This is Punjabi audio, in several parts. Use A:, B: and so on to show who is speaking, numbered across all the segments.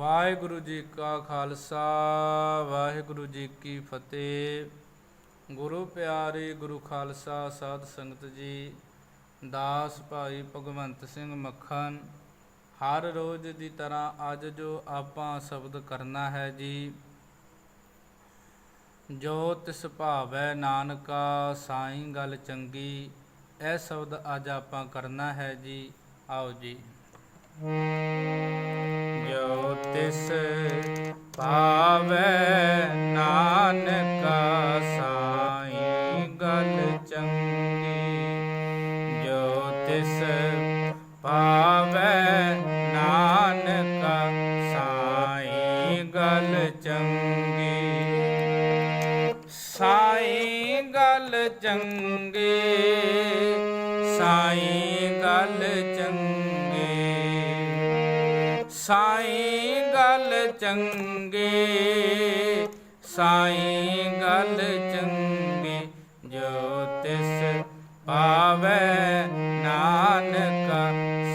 A: ਵਾਹਿਗੁਰੂ ਜੀ ਕਾ ਖਾਲਸਾ, ਵਾਹਿਗੁਰੂ ਜੀ ਕੀ ਫਤਿਹ। ਗੁਰੂ ਪਿਆਰੇ ਗੁਰੂ ਖਾਲਸਾ ਸਾਧ ਸੰਗਤ ਜੀ, ਦਾਸ ਭਾਈ ਭਗਵੰਤ ਸਿੰਘ ਮੱਖਣ, ਹਰ ਰੋਜ਼ ਦੀ ਤਰ੍ਹਾਂ ਅੱਜ ਜੋ ਆਪਾਂ ਸ਼ਬਦ ਕਰਨਾ ਹੈ ਜੀ ਜੋ ਤਿਸ ਭਾਵੈ ਨਾਨਕਾ ਸਾਈਂ ਗੱਲ ਚੰਗੀ, ਇਹ ਸ਼ਬਦ ਅੱਜ ਆਪਾਂ ਕਰਨਾ ਹੈ ਜੀ, ਆਓ ਜੀ। ਤਿਸ ਭਾਵੈ ਨਾਨਕਾ ਸਾਈ ਗੱਲ ਚੰਗੀ, ਜੋ ਤਿਸ ਭਾਵੈ ਨਾਨਕਾ ਸਾਈ ਗੱਲ ਚੰਗੀ। ਸਾਈ ਗੱਲ ਚੰਗੀ, ਸਾਈ ਗੱਲ ਚੰਗੀ, ਸਾਈ ਚੰਗੇ, ਸਾਈਂ ਗੱਲ ਚੰਗੀ, ਜੋ ਤਿਸ ਪਾਵੈ ਨਾਨਕ,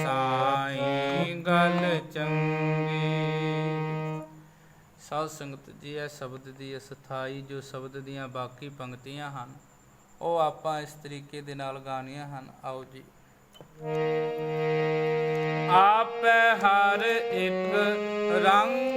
A: ਸਾਈਂ ਗੱਲ ਚੰਗੀ। ਸਾਧ ਸੰਗਤ ਜੀ, ਇਹ ਸ਼ਬਦ ਦੀ ਅਸਥਾਈ ਜੋ ਸ਼ਬਦ ਦੀਆਂ ਬਾਕੀ ਪੰਕਤੀਆਂ ਹਨ, ਉਹ ਆਪਾਂ ਇਸ ਤਰੀਕੇ ਦੇ ਨਾਲ ਗਾਣੀਆਂ ਹਨ। ਆਓ ਜੀ। ਆਪੇ ਹਰ ਇੱਕ ਰੰਗ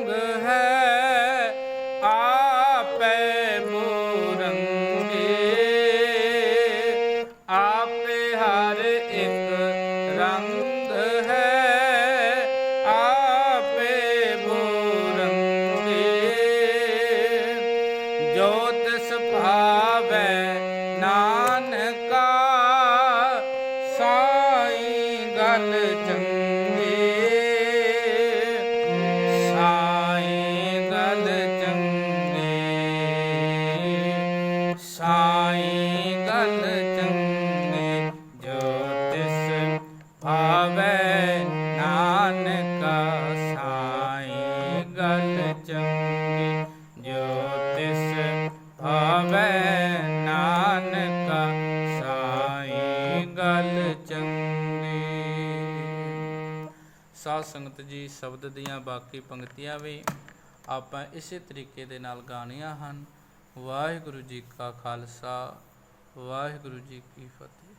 A: ਗੱਲ ਚੰਗੀ ਸਾਧ ਸੰਗਤ ਜੀ ਸ਼ਬਦ ਦੀਆਂ ਬਾਕੀ ਪੰਕਤੀਆਂ ਵੀ ਆਪਾਂ ਇਸੇ ਤਰੀਕੇ ਦੇ ਨਾਲ ਗਾਣੀਆਂ ਹਨ। ਵਾਹਿਗੁਰੂ ਜੀ ਕਾ ਖਾਲਸਾ, ਵਾਹਿਗੁਰੂ ਜੀ ਕੀ ਫਤਿਹ।